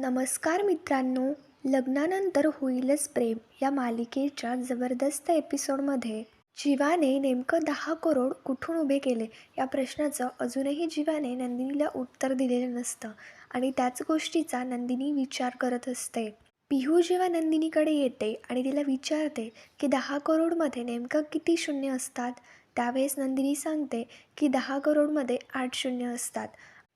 नमस्कार मित्रांनो लग्नानंतर होईलच प्रेम या मालिकेच्या जबरदस्त एपिसोडमध्ये. जीवाने नेमकं दहा करोड कुठून उभे केले? या प्रश्नाचं अजूनही जीवाने नंदिनीला उत्तर दिलेलं नसतं आणि त्याच गोष्टीचा नंदिनी विचार करत असते. पिहू जेव्हा नंदिनीकडे येते आणि तिला विचारते की दहा करोडमध्ये नेमकं किती शून्य असतात त्यावेळेस नंदिनी सांगते की दहा करोडमध्ये आठ शून्य असतात.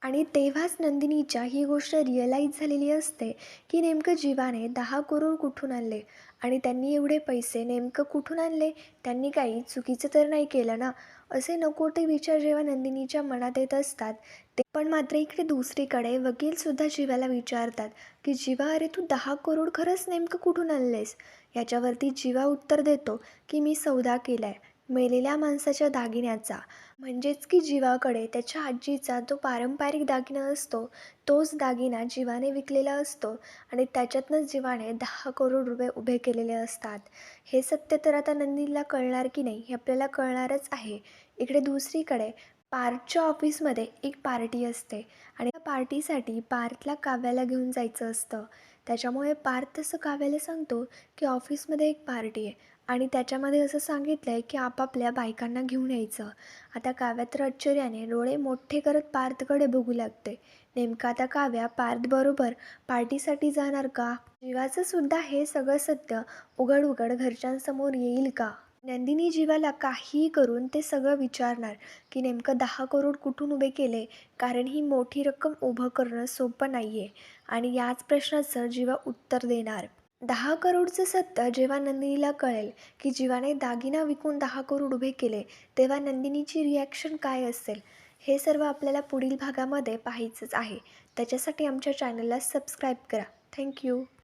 आणि तेव्हाच नंदिनीच्या ही गोष्ट रिअलाईज झालेली असते की नेमकं जीवाने दहा करोड कुठून आणले? आणि त्यांनी एवढे पैसे नेमकं कुठून आणले? त्यांनी काही चुकीचं तर नाही केलं ना? असे नको ते विचार जेव्हा नंदिनीच्या मनात येत असतात ते पण मात्र इकडे दुसरीकडे वकीलसुद्धा जीवाला विचारतात की जीवा अरे तू दहा करोड खरंच नेमकं कुठून आणलेस? याच्यावरती जीवा उत्तर देतो की मी सौदा केला आहे मेलेल्या माणसाच्या दागिन्याचा. म्हणजेच की जीवाकडे त्याच्या आजीचा जो पारंपरिक दागिना असतो तोच दागिना जीवाने विकलेला असतो आणि त्याच्यातनंच जीवाने दहा करोड रुपये उभे केलेले असतात. हे सत्य तर आता नंदिनीला कळणार की नाही हे आपल्याला कळणारच आहे. इकडे दुसरीकडे पार्थच्या ऑफिसमध्ये एक पार्टी असते आणि त्या पार्टीसाठी पार्थला काव्याला घेऊन जायचं असतं. त्याच्यामुळे पार्थ तसं काव्याला सांगतो की ऑफिसमध्ये एक पार्टी आहे. आणि त्याच्यामध्ये असं सांगितलं आहे की आपापल्या बायकांना घेऊन यायचं. आता काव्या तर आश्चर्याने डोळे मोठे करत पार्थकडे बघू लागते. नेमकं आता काव्या पार्थबरोबर पार्टीसाठी जाणार का? जीवाचं सुद्धा हे सगळं सत्य उघड उघड घरच्यांसमोर येईल का? नंदिनी जीवाला काहीही करून ते सगळं विचारणार की नेमकं दहा करोड कुठून उभे केले? कारण ही मोठी रक्कम उभं करणं सोपं नाही आहे आणि याच प्रश्नाचं जीवा उत्तर देणार. दहा करोडचं सत्य जेव्हा नंदिनीला कळेल की जीवाने दागिना विकून दहा करोड उभे केले तेव्हा नंदिनीची रिॲक्शन काय असेल? हे सर्व आपल्याला पुढील भागामध्ये पाहायचंच आहे. त्याच्यासाठी आमच्या चॅनलला सबस्क्राईब करा. थँक्यू